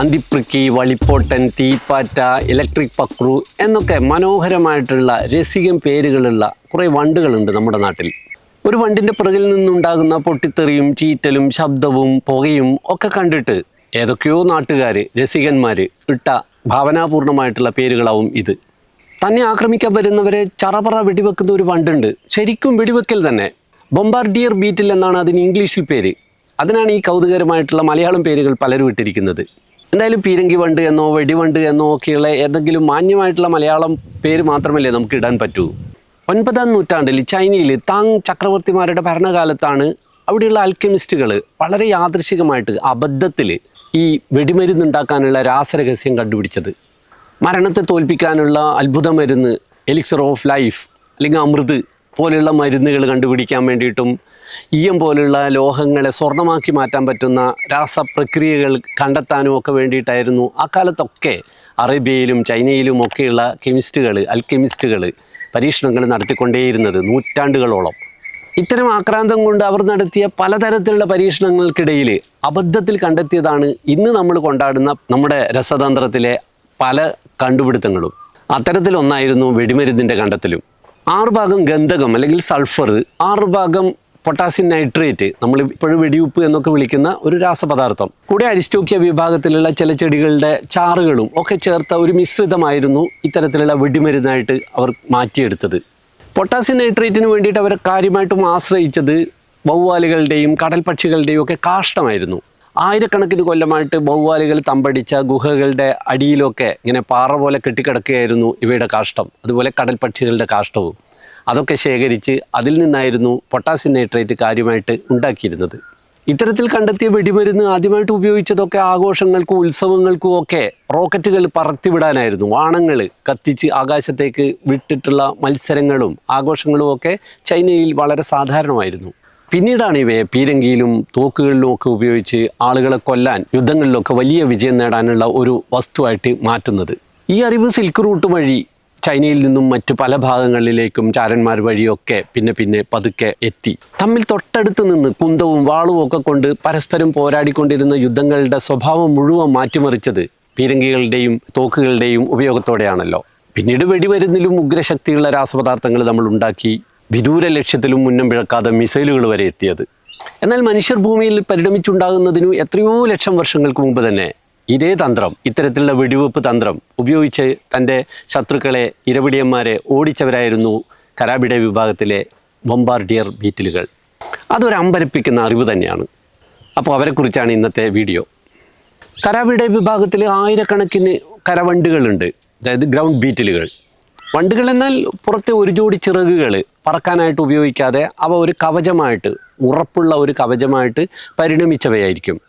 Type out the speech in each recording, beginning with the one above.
അന്തിപ്രിക്കി വളിപ്പോട്ടൻ തീപ്പാറ്റ electric Pakru എന്നൊക്കെ മനോഹരമായിട്ടുള്ള രസികം പേരുകളുള്ള കുറേ വണ്ടുകളുണ്ട് നമ്മുടെ നാട്ടിൽ. ഒരു വണ്ടിന്റെ പിറകിൽ നിന്നുണ്ടാകുന്ന പൊട്ടിത്തെറിയും ചീറ്റലും ശബ്ദവും പുകയും ഒക്കെ കണ്ടിട്ട് ഏതൊക്കെയോ നാട്ടുകാർ രസികന്മാർ ഇട്ട ഭാവനാപൂർണമായിട്ടുള്ള പേരുകളാവും ഇത്. തന്നെ ആക്രമിക്കാൻ വരുന്നവരെ ചറപറ വെടിവെക്കുന്ന ഒരു വണ്ടുണ്ട്. ശരിക്കും വെടിവെക്കൽ തന്നെ. ബൊംബാർഡിയർ ബീറ്റിൽ എന്നാണ് അതിന് ഇംഗ്ലീഷിൽ പേര്. അതിനാണ് ഈ കൗതുകരമായിട്ടുള്ള മലയാളം പേരുകൾ പലരും ഇട്ടിരിക്കുന്നത്. എന്തായാലും പീരങ്കി വണ്ട് എന്നോ വെടിവണ്ട് എന്നോ ഒക്കെയുള്ള ഏതെങ്കിലും മാന്യമായിട്ടുള്ള മലയാളം പേര് മാത്രമല്ലേ നമുക്ക് ഇടാൻ പറ്റൂ. ഒൻപതാം നൂറ്റാണ്ടിൽ ചൈനയിൽ താങ് ചക്രവർത്തിമാരുടെ ഭരണകാലത്താണ് അവിടെയുള്ള ആൽക്കെമിസ്റ്റുകൾ വളരെ യാദൃശികമായിട്ട് അബദ്ധത്തിൽ ഈ വെടിമരുന്ന് വെടിമരുന്നുണ്ടാക്കാനുള്ള രാസരഹസ്യം കണ്ടുപിടിച്ചത്. മരണത്തെ തോൽപ്പിക്കാനുള്ള അത്ഭുത മരുന്ന് എലിക്സർ ഓഫ് ലൈഫ് അല്ലെങ്കിൽ അമൃത് പോലെയുള്ള മരുന്നുകൾ കണ്ടുപിടിക്കാൻ വേണ്ടിയിട്ടും ഈയം പോലുള്ള ലോഹങ്ങളെ സ്വർണമാക്കി മാറ്റാൻ പറ്റുന്ന രാസപ്രക്രിയകൾ കണ്ടെത്താനും ഒക്കെ വേണ്ടിയിട്ടായിരുന്നു ആ കാലത്തൊക്കെ അറേബ്യയിലും ചൈനയിലും ഒക്കെയുള്ള കെമിസ്റ്റുകൾ അൽക്കെമിസ്റ്റുകൾ പരീക്ഷണങ്ങൾ നടത്തിക്കൊണ്ടേയിരുന്നത് നൂറ്റാണ്ടുകളോളം. ഇത്തരം ആക്രാന്തം കൊണ്ട് അവർ നടത്തിയ പലതരത്തിലുള്ള പരീക്ഷണങ്ങൾക്കിടയിൽ അബദ്ധത്തിൽ കണ്ടെത്തിയതാണ് ഇന്ന് നമ്മൾ കൊണ്ടാടുന്ന നമ്മുടെ രസതന്ത്രത്തിലെ പല കണ്ടുപിടുത്തങ്ങളും. അത്തരത്തിലൊന്നായിരുന്നു വെടിമരുന്നിന്റെ കണ്ടെത്തലും. ആറ് ഭാഗം ഗന്ധകം അല്ലെങ്കിൽ സൾഫർ ആറ് ഭാഗം പൊട്ടാസ്യം നൈട്രേറ്റ് നമ്മൾ ഇപ്പോഴും വെടിയുപ്പ് എന്നൊക്കെ വിളിക്കുന്ന ഒരു രാസപദാർത്ഥം. കൂടെ അരിസ്റ്റോക്കിയ വിഭാഗത്തിലുള്ള ചില ചെടികളുടെ ചാറുകളും ഒക്കെ ചേർത്ത ഒരു മിശ്രിതമായിരുന്നു ഇത്തരത്തിലുള്ള വെടിമരുന്നായിട്ട് അവർ മാറ്റിയെടുത്തത്. പൊട്ടാസ്യം നൈട്രേറ്റിന് വേണ്ടിയിട്ട് അവർ കാര്യമായിട്ടും ആശ്രയിച്ചത് വവ്വാലുകളുടെയും കടൽ പക്ഷികളുടെയും ഒക്കെ കാഷ്ടമായിരുന്നു. ആയിരക്കണക്കിന് കൊല്ലമായിട്ട് ബൗവാലികൾ തമ്പടിച്ച ഗുഹകളുടെ അടിയിലൊക്കെ ഇങ്ങനെ പാറ പോലെ കെട്ടിക്കിടക്കുകയായിരുന്നു ഇവയുടെ കാഷ്ടം. അതുപോലെ കടൽ പക്ഷികളുടെ കാഷ്ടവും. അതൊക്കെ ശേഖരിച്ച് അതിൽ നിന്നായിരുന്നു പൊട്ടാസ്യം നൈട്രേറ്റ് കാര്യമായിട്ട് ഉണ്ടാക്കിയിരുന്നത്. ഇത്തരത്തിൽ കണ്ടെത്തിയ വെടിമരുന്ന് ആദ്യമായിട്ട് ഉപയോഗിച്ചതൊക്കെ ആഘോഷങ്ങൾക്കും ഉത്സവങ്ങൾക്കും ഒക്കെ റോക്കറ്റുകൾ പറത്തിവിടാനായിരുന്നു. വാണങ്ങൾ കത്തിച്ച് ആകാശത്തേക്ക് വിട്ടിട്ടുള്ള മത്സരങ്ങളും ആഘോഷങ്ങളും ഒക്കെ ചൈനയിൽ വളരെ സാധാരണമായിരുന്നു. പിന്നീടാണ് ഇവയെ പീരങ്കിയിലും തോക്കുകളിലും ഒക്കെ ഉപയോഗിച്ച് ആളുകളെ കൊല്ലാൻ യുദ്ധങ്ങളിലൊക്കെ വലിയ വിജയം നേടാനുള്ള ഒരു വസ്തുവായിട്ട് മാറ്റുന്നത്. ഈ അറിവ് സിൽക്ക് റൂട്ട് വഴി ചൈനയിൽ നിന്നും മറ്റു പല ഭാഗങ്ങളിലേക്കും ചാരന്മാർ വഴിയൊക്കെ പിന്നെ പിന്നെ പതുക്കെ എത്തി. തമ്മിൽ തൊട്ടടുത്ത് നിന്ന് കുന്തവും വാളും ഒക്കെ കൊണ്ട് പരസ്പരം പോരാടിക്കൊണ്ടിരുന്ന യുദ്ധങ്ങളുടെ സ്വഭാവം മുഴുവൻ മാറ്റിമറിച്ചത് പീരങ്കികളുടെയും തോക്കുകളുടെയും ഉപയോഗത്തോടെയാണല്ലോ. പിന്നീട് വെടിമരുന്നിലും ഉഗ്രശക്തിയുള്ള രാസപദാർത്ഥങ്ങൾ നമ്മൾ ഉണ്ടാക്കി വിദൂര ലക്ഷ്യത്തിലും മുന്നം പിഴക്കാതെ മിസൈലുകൾ വരെ എത്തിയത്. എന്നാൽ മനുഷ്യർ ഭൂമിയിൽ പരിണമിച്ചുണ്ടാകുന്നതിനു എത്രയോ ലക്ഷം വർഷങ്ങൾക്ക് മുമ്പ് തന്നെ ഇതേ തന്ത്രം ഇത്തരത്തിലുള്ള വെടിവെപ്പ് തന്ത്രം ഉപയോഗിച്ച് തന്റെ ശത്രുക്കളെ ഇരപിടിയന്മാരെ ഓടിച്ചവരായിരുന്നു കരാബിഡ വിഭാഗത്തിലെ ബൊമ്പാർഡിയർ ബീറ്റിലുകൾ. അതൊരു അമ്പരപ്പിക്കുന്ന അറിവ് തന്നെയാണ്. അപ്പോൾ അവരെക്കുറിച്ചാണ് ഇന്നത്തെ വീഡിയോ. കരാബിഡ വിഭാഗത്തിൽ ആയിരക്കണക്കിന് കരവണ്ടുകളുണ്ട്. അതായത് ഗ്രൗണ്ട് ബീറ്റിലുകൾ. വണ്ടുകൾ എന്നാൽ പുറത്തെ ഒരു ജോടി ചിറകുകൾ പറക്കാനായിട്ട് ഉപയോഗിക്കാതെ അവ ഒരു കവചമായിട്ട് ഉറപ്പുള്ള ഒരു കവചമായിട്ട് പരിണമിച്ചവയായിരിക്കും.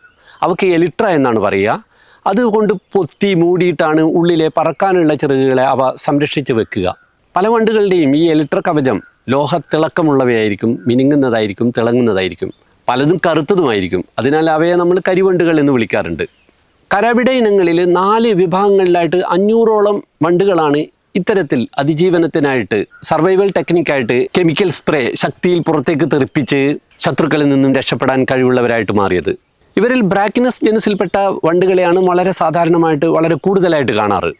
അവക്ക് എലിട്ര എന്നാണ് പറയുക. അതുകൊണ്ട് പൊത്തി മൂടിയിട്ടാണ് ഉള്ളിലെ പറക്കാനുള്ള ചിറകുകളെ അവ സംരക്ഷിച്ച് വെക്കുക. പല വണ്ടുകളുടെയും ഈ എലിട്ര കവചം ലോഹത്തിളക്കമുള്ളവയായിരിക്കും മിനുങ്ങുന്നതായിരിക്കും തിളങ്ങുന്നതായിരിക്കും. പലതും കറുത്തതുമായിരിക്കും. അതിനാൽ അവയെ നമ്മൾ കരിവണ്ടുകൾ എന്ന് വിളിക്കാറുണ്ട്. കരവിട ഇനങ്ങളിൽ നാല് വിഭാഗങ്ങളിലായിട്ട് അഞ്ഞൂറോളം വണ്ടുകളാണ് ഇത്തരത്തിൽ അതിജീവനത്തിനായിട്ട് സർവൈവൽ ടെക്നിക്കായിട്ട് കെമിക്കൽ സ്പ്രേ ശക്തിയിൽ പുറത്തേക്ക് തെറിപ്പിച്ച് ശത്രുക്കളിൽ നിന്നും രക്ഷപ്പെടാൻ കഴിവുള്ളവരായിട്ട് മാറിയത്. ഇവരിൽ ബ്രാക്കിനസ് ജനുസിൽപ്പെട്ട വണ്ടുകളെയാണ് വളരെ സാധാരണമായിട്ട് വളരെ കൂടുതലായിട്ട് കാണാറ്.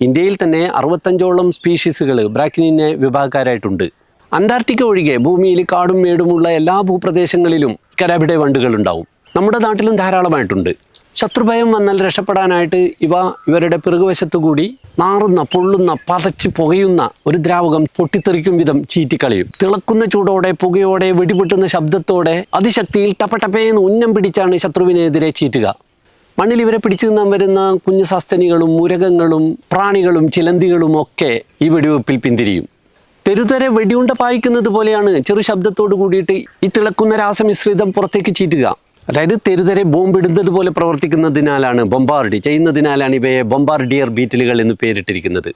ഇന്ത്യയിൽ തന്നെ അറുപത്തഞ്ചോളം സ്പീഷീസുകൾ ബ്രാക്കിനിനെ വിഭാഗക്കാരായിട്ടുണ്ട്. അന്റാർട്ടിക്ക ഒഴികെ ഭൂമിയിൽ കാടും മേടുമുള്ള എല്ലാ ഭൂപ്രദേശങ്ങളിലും കരാബിഡെ വണ്ടുകൾ ഉണ്ടാവും നമ്മുടെ നാട്ടിലും ധാരാളമായിട്ടുണ്ട്. ശത്രുഭയം വന്നാൽ രക്ഷപ്പെടാനായിട്ട് ഇവ ഇവരുടെ പിറകുവശത്തു കൂടി നാറുന്ന പൊള്ളുന്ന പതച്ച് പുകയുന്ന ഒരു ദ്രാവകം പൊട്ടിത്തെറിക്കും വിധം ചീറ്റിക്കളയും. തിളക്കുന്ന ചൂടോടെ പുകയോടെ വെടിപൊട്ടുന്ന ശബ്ദത്തോടെ അതിശക്തിയിൽ ടപ്പട്ടപ്പേന്ന് ഉന്നം പിടിച്ചാണ് ശത്രുവിനെതിരെ ചീറ്റുക. മണ്ണിൽ ഇവരെ പിടിച്ചു നിന്നാൻ വരുന്ന കുഞ്ഞു സസ്തനികളും മുരകങ്ങളും പ്രാണികളും ചിലന്തികളും ഒക്കെ ഈ വെടിവെപ്പിൽ പിന്തിരിയും. തെരുതരെ വെടിയുണ്ട പായിക്കുന്നത് പോലെയാണ് ചെറു ശബ്ദത്തോട് കൂടിയിട്ട് ഈ തിളക്കുന്ന രാസമിശ്രിതം പുറത്തേക്ക് ചീറ്റുക. അതായത് തെരുതരെ ബോംബിടുന്നത് പോലെ പ്രവർത്തിക്കുന്നതിനാലാണ് ബൊമ്പാർഡി ചെയ്യുന്നതിനാലാണ് ഇവയെ ബൊമ്പാർഡിയർ ബീറ്റിലുകൾ എന്ന് പേരിട്ടിരിക്കുന്നത്.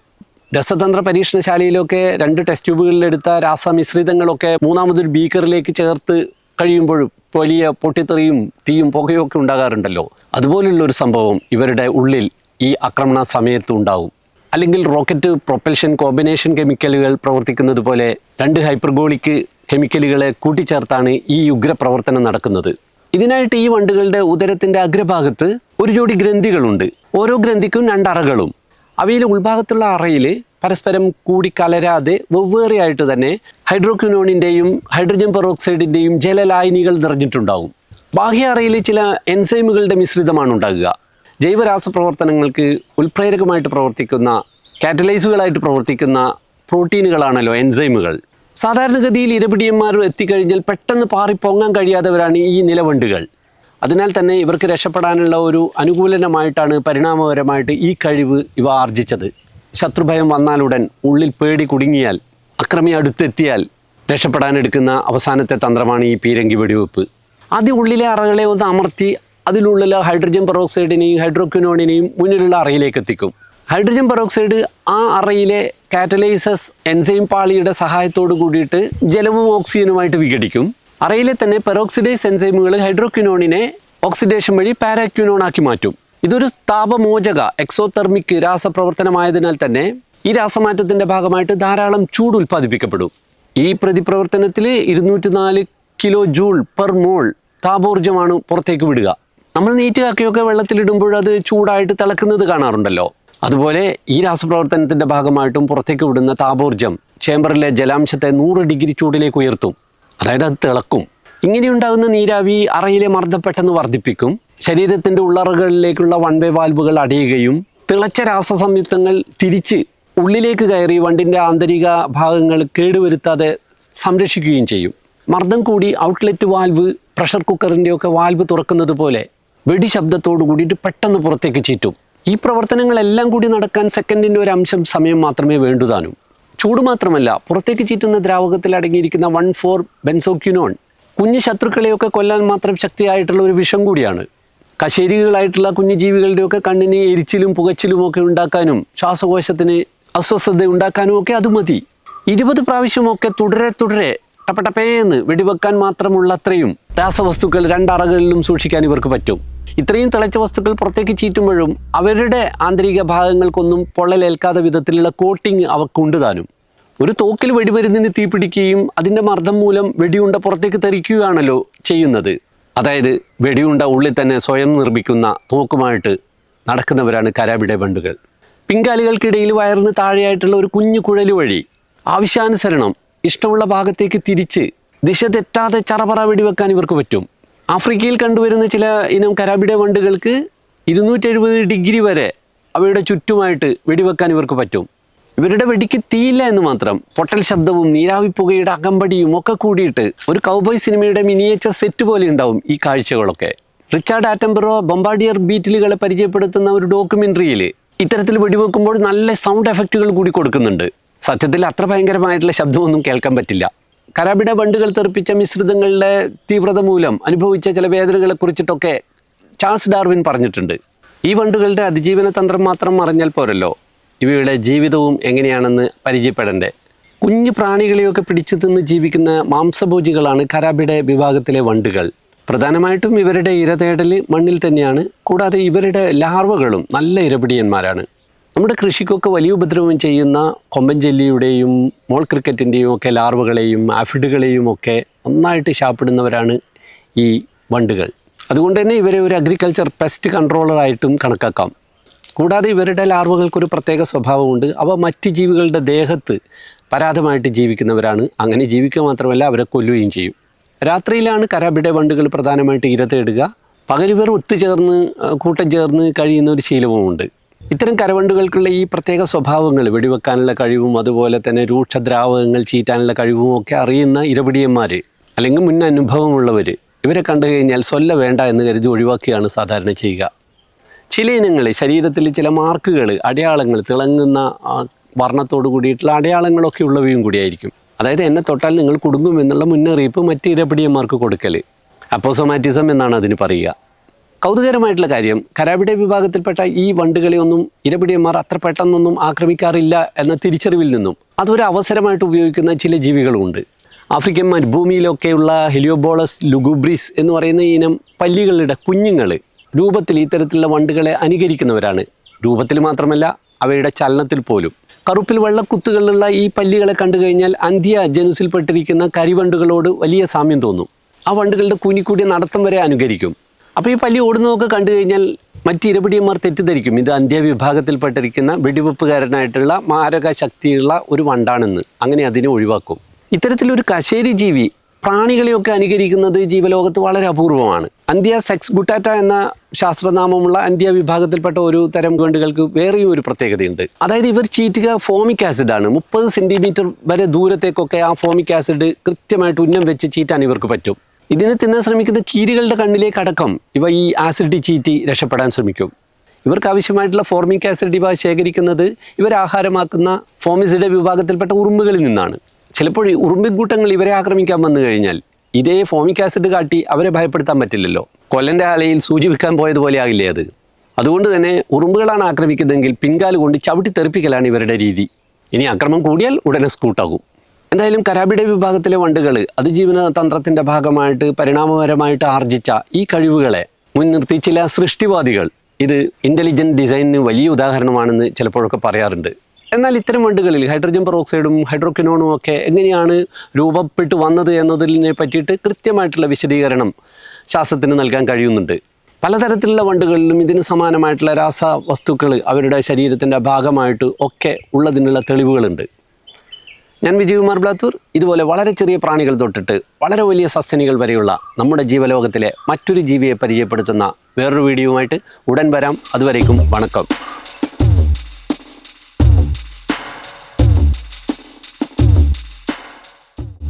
രസതന്ത്ര പരീക്ഷണശാലയിലൊക്കെ രണ്ട് ടെസ്റ്റ് ട്യൂബുകളിലെടുത്ത രാസമിശ്രിതങ്ങളൊക്കെ മൂന്നാമതൊരു ബീക്കറിലേക്ക് ചേർത്ത് കഴിയുമ്പോഴും വലിയ പൊട്ടിത്തെറിയും തീയും പുകയും ഒക്കെ ഉണ്ടാകാറുണ്ടല്ലോ. അതുപോലുള്ള ഒരു സംഭവം ഇവരുടെ ഉള്ളിൽ ഈ ആക്രമണ സമയത്ത് ഉണ്ടാവും. അല്ലെങ്കിൽ റോക്കറ്റ് പ്രൊപ്പൽഷൻ കോമ്പിനേഷൻ കെമിക്കലുകൾ പ്രവർത്തിക്കുന്നത് പോലെ രണ്ട് ഹൈപ്പർഗോളിക് കെമിക്കലുകളെ കൂട്ടിച്ചേർത്താണ് ഈ ഉഗ്രപ്രവർത്തനം നടക്കുന്നത്. ഇതിനായിട്ട് ഈ വണ്ടുകളുടെ ഉദരത്തിന്റെ അഗ്രഭാഗത്ത് ഒരു ജോഡി ഗ്രന്ഥികളുണ്ട്. ഓരോ ഗ്രന്ഥിക്കും രണ്ടറകളും അവയിൽ ഉൾഭാഗത്തുള്ള അറയിൽ പരസ്പരം കൂടിക്കലരാതെ വെവ്വേറെയായിട്ട് തന്നെ ഹൈഡ്രോക്വിനോണിന്റെയും ഹൈഡ്രജൻ പെറോക്സൈഡിന്റെയും ജലലായനികൾ നിറഞ്ഞിട്ടുണ്ടാകും ബാഹ്യ അറയിൽ ചില എൻസൈമുകളുടെ മിശ്രിതമാണ് ഉണ്ടാകുക. ജൈവരാസപ്രവർത്തനങ്ങൾക്ക് ഉൽപ്രേരകമായിട്ട് പ്രവർത്തിക്കുന്ന കാറ്റലൈസുകളായിട്ട് പ്രവർത്തിക്കുന്ന പ്രോട്ടീനുകളാണല്ലോ എൻസൈമുകൾ. സാധാരണഗതിയിൽ ഇരപിടിയന്മാർ എത്തിക്കഴിഞ്ഞാൽ പെട്ടെന്ന് പാറിപ്പൊങ്ങാൻ കഴിയാത്തവരാണ് ഈ നിലവണ്ടുകൾ. അതിനാൽ തന്നെ ഇവർക്ക് രക്ഷപ്പെടാനുള്ള ഒരു അനുകൂലനമായിട്ടാണ് പരിണാമപരമായിട്ട് ഈ കഴിവ് ഇവ ആർജിച്ചത്. ശത്രുഭയം വന്നാലുടൻ ഉള്ളിൽ പേടി കുടുങ്ങിയാൽ അക്രമി അടുത്തെത്തിയാൽ രക്ഷപ്പെടാനെടുക്കുന്ന അവസാനത്തെ തന്ത്രമാണ് ഈ പീരങ്കി വെടിവെപ്പ്. ആദ്യം ഉള്ളിലെ അറകളെ ഒന്ന് അമർത്തി അതിലുള്ള ഹൈഡ്രജൻ പെറോക്സൈഡിനെയും ഹൈഡ്രോക്വിനോണിനെയും മുന്നിലുള്ള അറയിലേക്ക് എത്തിക്കും. ഹൈഡ്രജൻ പെറോക്സൈഡ് ആ അറയിലെ കാറ്റലൈസസ് എൻസൈം പാളിയുടെ സഹായത്തോട് കൂടിയിട്ട് ജലവും ഓക്സിജനുമായിട്ട് വിഘടിക്കും. അറയിലെ തന്നെ പെറോക്സിഡൈസ് എൻസൈമുകൾ ഹൈഡ്രോക്വിനോണിനെ ഓക്സിഡേഷൻ വഴി പാരാക്വിനോൺ ആക്കി മാറ്റും. ഇതൊരു താപമോചക എക്സോതെർമിക് രാസപ്രവർത്തനമായതിനാൽ തന്നെ ഈ രാസമാറ്റത്തിന്റെ ഭാഗമായിട്ട് ധാരാളം ചൂട് ഉൽപ്പാദിപ്പിക്കപ്പെടും. ഈ പ്രതിപ്രവർത്തനത്തിൽ ഇരുന്നൂറ്റി നാല് കിലോ ജൂൾ പെർ മോൾ താപോർജമാണ് പുറത്തേക്ക് വിടുക. നമ്മൾ നീറ്റുകാക്കയൊക്കെ വെള്ളത്തിലിടുമ്പോൾ അത് ചൂടായിട്ട് തിളക്കുന്നത് കാണാറുണ്ടല്ലോ. അതുപോലെ ഈ രാസപ്രവർത്തനത്തിന്റെ ഭാഗമായിട്ടും പുറത്തേക്ക് വിടുന്ന താപോർജം ചേംബറിലെ ജലാംശത്തെ നൂറ് ഡിഗ്രി ചൂടിലേക്ക് ഉയർത്തും. അതായത് അത് തിളക്കും. ഇങ്ങനെയുണ്ടാകുന്ന നീരാവി അറയിലെ മർദ്ദം പെട്ടെന്ന് വർദ്ധിപ്പിക്കും. ശരീരത്തിന്റെ ഉള്ളറകളിലേക്കുള്ള വൺവേ വാൽവുകൾ അടയുകയും തിളച്ച രാസസംയുക്തങ്ങൾ തിരിച്ച് ഉള്ളിലേക്ക് കയറി വണ്ടിന്റെ ആന്തരിക ഭാഗങ്ങൾ കേടുവരുത്താതെ സംരക്ഷിക്കുകയും ചെയ്യും. മർദ്ദം കൂടി ഔട്ട്ലെറ്റ് വാൽവ് പ്രഷർ കുക്കറിന്റെയൊക്കെ വാൽവ് തുറക്കുന്നത് പോലെ വെടിശബ്ദത്തോടു കൂടിയിട്ട് പെട്ടെന്ന് പുറത്തേക്ക് ചീറ്റും. ഈ പ്രവർത്തനങ്ങളെല്ലാം കൂടി നടക്കാൻ സെക്കൻഡിന്റെ ഒരു അംശം സമയം മാത്രമേ വേണ്ടുതാനും ചൂട് മാത്രമല്ല പുറത്തേക്ക് ചീറ്റുന്ന ദ്രാവകത്തിൽ അടങ്ങിയിരിക്കുന്ന വൺ ഫോർ ബെൻസോക്യുനോൺ കുഞ്ഞു ശത്രുക്കളെയൊക്കെ കൊല്ലാൻ മാത്രം ശക്തിയായിട്ടുള്ള ഒരു വിഷം കൂടിയാണ്. കശേരികളായിട്ടുള്ള കുഞ്ഞു ജീവികളുടെയൊക്കെ കണ്ണിന് എരിച്ചിലും പുകച്ചിലും ഒക്കെ ഉണ്ടാക്കാനും ശ്വാസകോശത്തിന് അസ്വസ്ഥത ഉണ്ടാക്കാനും ഒക്കെ അത് മതി. ഇരുപത് പ്രാവശ്യമൊക്കെ തുടരെ തുടരെ ടപ്പടപ്പേന്ന് വെടിവെക്കാൻ മാത്രമുള്ള അത്രയും രാസവസ്തുക്കൾ രണ്ടറകളിലും സൂക്ഷിക്കാൻ ഇവർക്ക് പറ്റും. ഇത്രയും തിളച്ച വസ്തുക്കൾ പുറത്തേക്ക് ചീറ്റുമ്പോഴും അവരുടെ ആന്തരിക ഭാഗങ്ങൾക്കൊന്നും പൊള്ളലേൽക്കാത്ത വിധത്തിലുള്ള കോട്ടിങ് അവക്കുണ്ട് താനും. ഒരു തോക്കിൽ വെടിമരുന്നിന് തീപിടിക്കുകയും അതിന്റെ മർദ്ദം മൂലം വെടിയുണ്ട പുറത്തേക്ക് തെറിക്കുകയാണല്ലോ ചെയ്യുന്നത്. അതായത് വെടിയുണ്ട ഉള്ളിൽ തന്നെ സ്വയം നിർമ്മിക്കുന്ന തോക്കുമായിട്ട് നടക്കുന്നവരാണ് കരാബിടെ ബണ്ടുകൾ. പിങ്കാലികൾക്കിടയിൽ വയറിന് താഴെയായിട്ടുള്ള ഒരു കുഞ്ഞു കുഴൽ വഴി ആവശ്യാനുസരണം ഇഷ്ടമുള്ള ഭാഗത്തേക്ക് തിരിച്ച് ദിശ തെറ്റാതെ ചറപറ വെടിവെക്കാൻ ഇവർക്ക് പറ്റും. ആഫ്രിക്കയിൽ കണ്ടുവരുന്ന ചില ഇനം കരാബിഡ വണ്ടുകൾക്ക് ഇരുന്നൂറ്റി എഴുപത് ഡിഗ്രി വരെ അവയുടെ ചുറ്റുമായിട്ട് വെടിവെക്കാൻ ഇവർക്ക് പറ്റും. ഇവരുടെ വെടിക്ക് തീയില്ല എന്ന് മാത്രം പൊട്ടൽ ശബ്ദവും നീരാവി പുകയുടെ അകമ്പടിയും ഒക്കെ കൂടിയിട്ട് ഒരു കൗബോയ് സിനിമയുടെ മിനിയേച്ചർ സെറ്റ് പോലെ ഉണ്ടാവും ഈ കാഴ്ചകളൊക്കെ. റിച്ചാർഡ് ആറ്റംബറോ ബൊമ്പാഡിയർ ബീറ്റിലുകളെ പരിചയപ്പെടുത്തുന്ന ഒരു ഡോക്യുമെന്ററിയിൽ ഇത്തരത്തിൽ വെടിവെക്കുമ്പോൾ നല്ല സൗണ്ട് എഫക്റ്റുകൾ കൂടി കൊടുക്കുന്നുണ്ട്. സത്യത്തിൽ അത്ര ഭയങ്കരമായിട്ടുള്ള ശബ്ദമൊന്നും കേൾക്കാൻ പറ്റില്ല. കരാബിഡ ബണ്ടുകൾ തെറിപ്പിച്ച മിശ്രിതങ്ങളുടെ തീവ്രത മൂലം അനുഭവിച്ച ചില വേദനകളെ കുറിച്ചിട്ടൊക്കെ ചാൾസ് ഡാർവിൻ പറഞ്ഞിട്ടുണ്ട്. ഈ വണ്ടുകളുടെ അതിജീവന തന്ത്രം മാത്രം അറിഞ്ഞാൽ പോരല്ലോ. ഇവയുടെ ജീവിതവും എങ്ങനെയാണെന്ന് പരിചയപ്പെടണ്ടേ. കുഞ്ഞു പ്രാണികളെയൊക്കെ പിടിച്ചു തിന്ന് ജീവിക്കുന്ന മാംസഭോജികളാണ് കരാബിടെ വിഭാഗത്തിലെ വണ്ടുകൾ. പ്രധാനമായിട്ടും ഇവരുടെ ഇരതേടൽ മണ്ണിൽ തന്നെയാണ്. കൂടാതെ ഇവരുടെ ലാർവകളും നല്ല ഇരപിടിയന്മാരാണ്. നമ്മുടെ കൃഷിക്കൊക്കെ വലിയ ഉപദ്രവം ചെയ്യുന്ന കൊമ്പൻ ജെല്ലിയുടെയും മോൾ ക്രിക്കറ്റിന്റെയും ഒക്കെ ലാർവകളെയും ആഫിഡുകളെയും ഒക്കെ നന്നായിട്ട് ശാപ്പിടുന്നവരാണ് ഈ വണ്ടുകൾ. അതുകൊണ്ട് തന്നെ ഇവരെ ഒരു അഗ്രികൾച്ചർ പെസ്റ്റ് കൺട്രോളറായിട്ടും കണക്കാക്കാം. കൂടാതെ ഇവരുടെ ലാർവകൾക്കൊരു പ്രത്യേക സ്വഭാവമുണ്ട്. അവ മറ്റ് ജീവികളുടെ ദേഹത്ത് പരാതമായിട്ട് ജീവിക്കുന്നവരാണ്. അങ്ങനെ ജീവിക്കുക മാത്രമല്ല അവരെ കൊല്ലുകയും ചെയ്യും. രാത്രിയിലാണ് കരാബിടെ വണ്ടുകൾ പ്രധാനമായിട്ട് ഇര തേടുക പകലിവർ ഒത്തുചേർന്ന് കൂട്ടം ചേർന്ന് കഴിയുന്ന ഒരു ശീലവുമുണ്ട്. ഇത്തരം കരവണ്ടുകൾക്കുള്ള ഈ പ്രത്യേക സ്വഭാവങ്ങൾ വെടിവെക്കാനുള്ള കഴിവും അതുപോലെ തന്നെ രൂക്ഷദ്രാവകങ്ങൾ ചീറ്റാനുള്ള കഴിവും ഒക്കെ അറിയുന്ന ഇരപിടിയന്മാർ അല്ലെങ്കിൽ മുൻ അനുഭവമുള്ളവർ ഇവരെ കണ്ടു കഴിഞ്ഞാൽ സ്വല്ല വേണ്ട എന്ന് കരുതി ഒഴിവാക്കുകയാണ് സാധാരണ ചെയ്യുക. ചില ഇനങ്ങൾ ശരീരത്തിൽ ചില മാർക്കുകൾ അടയാളങ്ങൾ തിളങ്ങുന്ന വർണത്തോട് കൂടിയിട്ടുള്ള അടയാളങ്ങളൊക്കെ ഉള്ളവയും കൂടിയായിരിക്കും അതായത് എന്നെ തൊട്ടാൽ നിങ്ങൾ കുടുങ്ങും എന്നുള്ള മുന്നറിയിപ്പ് മറ്റ് ഇരപിടിയന്മാർക്ക് കൊടുക്കൽ അപ്പോസോമാറ്റിസം എന്നാണ് അതിന് പറയുക. കൗതുകരമായിട്ടുള്ള കാര്യം. കരാബിഡെ വിഭാഗത്തിൽപ്പെട്ട ഈ വണ്ടുകളെ ഒന്നും ഇരപിടിയന്മാർ അത്ര പെട്ടെന്നൊന്നും ആക്രമിക്കാറില്ല എന്ന തിരിച്ചറിവിൽ നിന്നും അതൊരു അവസരമായിട്ട് ഉപയോഗിക്കുന്ന ചില ജീവികളുണ്ട് ആഫ്രിക്കൻ മരുഭൂമിയിലൊക്കെയുള്ള ഹെലിയോബോളസ് ലുഗുബ്രിസ് എന്ന് പറയുന്ന ഇനം പല്ലികളുടെ കുഞ്ഞുങ്ങൾ രൂപത്തിൽ ഇത്തരത്തിലുള്ള വണ്ടുകളെ അനുകരിക്കുന്നവരാണ്. രൂപത്തിൽ മാത്രമല്ല അവയുടെ ചലനത്തിൽ പോലും. കറുപ്പിൽ വെള്ളക്കുത്തുകളുള്ള ഈ പല്ലികളെ കണ്ടു കഴിഞ്ഞാൽ അന്ത്യ ജനുസിൽപ്പെട്ടിരിക്കുന്ന കരിവണ്ടുകളോട് വലിയ സാമ്യം തോന്നും. ആ വണ്ടുകളുടെ കൂനിക്കൂടിയ നടത്തം വരെ അനുകരിക്കും. അപ്പോൾ ഈ പല്ലി ഓടുന്നതൊക്കെ കണ്ടു കഴിഞ്ഞാൽ മറ്റ് ഇരപിടിയന്മാർ തെറ്റിദ്ധരിക്കും. ഇത് അന്ത്യവിഭാഗത്തിൽപ്പെട്ടിരിക്കുന്ന വെടിവെപ്പുകാരനായിട്ടുള്ള മാരക ശക്തിയുള്ള ഒരു വണ്ടാണെന്ന്. അങ്ങനെ അതിനെ ഒഴിവാക്കും. ഇത്തരത്തിലൊരു കശേരി ജീവി പ്രാണികളെയൊക്കെ അനുകരിക്കുന്നത് ജീവലോകത്ത് വളരെ അപൂർവമാണ്. അന്ത്യ സെക്സ് ഗുട്ടാറ്റ എന്ന ശാസ്ത്രനാമമുള്ള അന്ത്യ വിഭാഗത്തിൽപ്പെട്ട ഒരു തരം ഗണ്ടുകൾക്ക് വേറെയും ഒരു പ്രത്യേകതയുണ്ട്. അതായത് ഇവർ ചീറ്റുക ഫോമിക് ആസിഡ് ആണ് മുപ്പത് സെന്റിമീറ്റർ വരെ ദൂരത്തേക്കൊക്കെ ആ ഫോമിക് ആസിഡ് കൃത്യമായിട്ട് ഉന്നം വെച്ച് ചീറ്റാൻ ഇവർക്ക് പറ്റും. ഇതിനെ തിന്നാൻ ശ്രമിക്കുന്ന കീരികളുടെ കണ്ണിലേക്ക് അടക്കം ഇവ ഈ ആസിഡി ചീറ്റി രക്ഷപ്പെടാൻ ശ്രമിക്കും. ഇവർക്ക് ആവശ്യമായിട്ടുള്ള ഫോർമിക് ആസിഡ് ഇവ ശേഖരിക്കുന്നത് ഇവർ ആഹാരമാക്കുന്ന ഫോമിസിഡ വിഭാഗത്തിൽപ്പെട്ട ഉറുമ്പുകളിൽ നിന്നാണ്. ചിലപ്പോൾ ഈ ഉറുമ്പിക്കൂട്ടങ്ങൾ ഇവരെ ആക്രമിക്കാൻ വന്നു കഴിഞ്ഞാൽ ഇതേ ഫോമിക് ആസിഡ് കാട്ടി അവരെ ഭയപ്പെടുത്താൻ പറ്റില്ലല്ലോ. കൊല്ലന്റെ ആലയിൽ സൂചി വെക്കാൻ പോയതുപോലെ ആകില്ലേ അത്. അതുകൊണ്ട് തന്നെ ഉറുമ്പുകളാണ് ആക്രമിക്കുന്നതെങ്കിൽ പിൻകാൽ കൊണ്ട് ചവിട്ടി തെറിപ്പിക്കലാണ് ഇവരുടെ രീതി. ഇനി അക്രമം കൂടിയാൽ ഉടനെ സ്കൂട്ടാകും. എന്തായാലും കരാബിഡ വിഭാഗത്തിലെ വണ്ടുകൾ അതിജീവന തന്ത്രത്തിന്റെ ഭാഗമായിട്ട് പരിണാമപരമായിട്ട് ആർജിച്ച ഈ കഴിവുകളെ മുൻനിർത്തി ചില സൃഷ്ടിവാദികൾ. ഇത് ഇന്റലിജന്റ് ഡിസൈനിന് വലിയ ഉദാഹരണമാണെന്ന് ചിലപ്പോഴൊക്കെ പറയാറുണ്ട്. എന്നാൽ ഇത്തരം വണ്ടുകളിൽ ഹൈഡ്രജൻ പെറോക്സൈഡും ഹൈഡ്രോക്കിനോണും ഒക്കെ എങ്ങനെയാണ് രൂപപ്പെട്ടു വന്നത് എന്നതിനെ പറ്റിയിട്ട് കൃത്യമായിട്ടുള്ള വിശദീകരണം ശാസ്ത്രത്തിന് നൽകാൻ കഴിയുന്നുണ്ട്. പലതരത്തിലുള്ള വണ്ടുകളിലും ഇതിന് സമാനമായിട്ടുള്ള രാസവസ്തുക്കൾ അവരുടെ ശരീരത്തിന്റെ ഭാഗമായിട്ട് ഒക്കെ ഉള്ളതിനുള്ള തെളിവുകളുണ്ട്. ഞാൻ വിജയകുമാർ ബ്ലാത്തൂർ. ഇതുപോലെ വളരെ ചെറിയ പ്രാണികൾ തൊട്ടിട്ട് വളരെ വലിയ സസ്തനികൾ വരെയുള്ള നമ്മുടെ ജീവലോകത്തിലെ മറ്റൊരു ജീവിയെ പരിചയപ്പെടുത്തുന്ന വേറൊരു വീഡിയോയുമായിട്ട് ഉടൻ വരാം. അതുവരേക്കും വണക്കം.